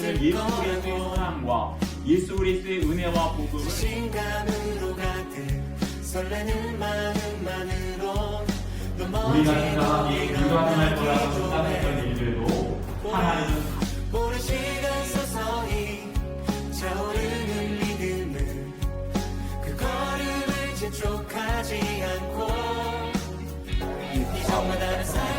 것을 예수의 소원함과 예수 그리스도의 은혜와 복음을 신감으로 가득 설레는 마음만으로 우리가 생각하기에 불가능할 거라고 생각했던 일들도 하나님은 오랜 시간 서서히 차오르는 믿음을 그 걸음을 재촉하지 않고 이정과 다른 사이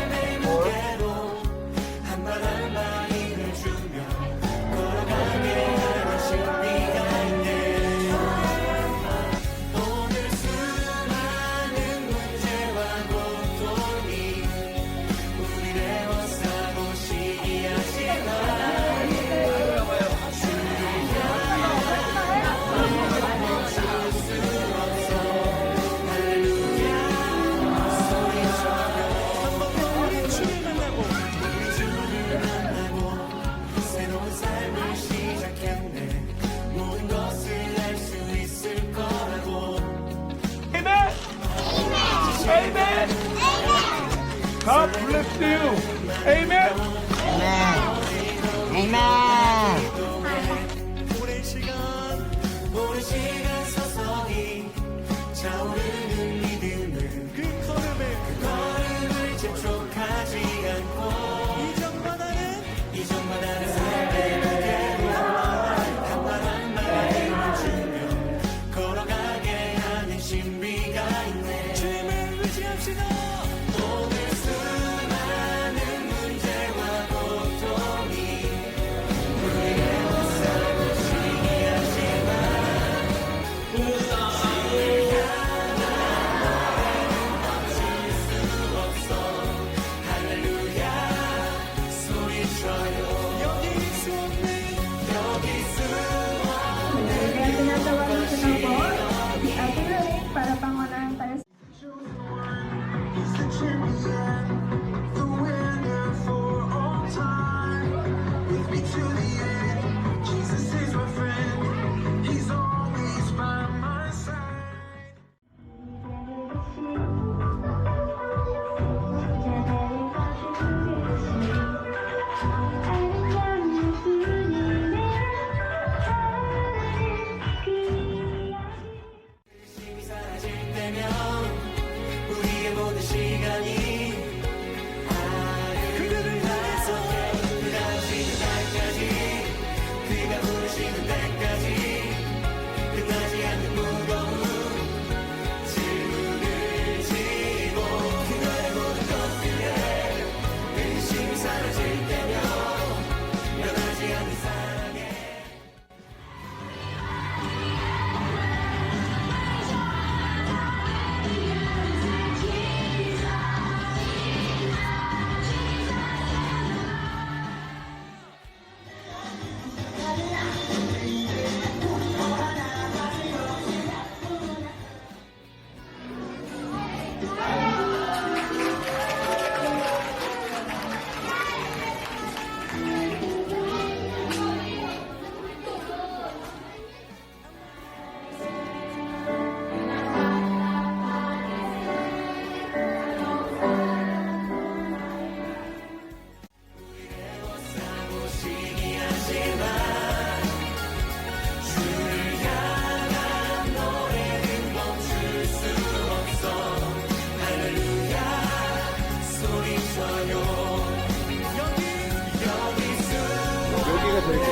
uplift you. Amen. Amen. Amen. trial. 여기 있었네, 여기 있음 안에. Kaya tinatawagan ko ng para pangunahan tayo. Is. 여기가 저렇게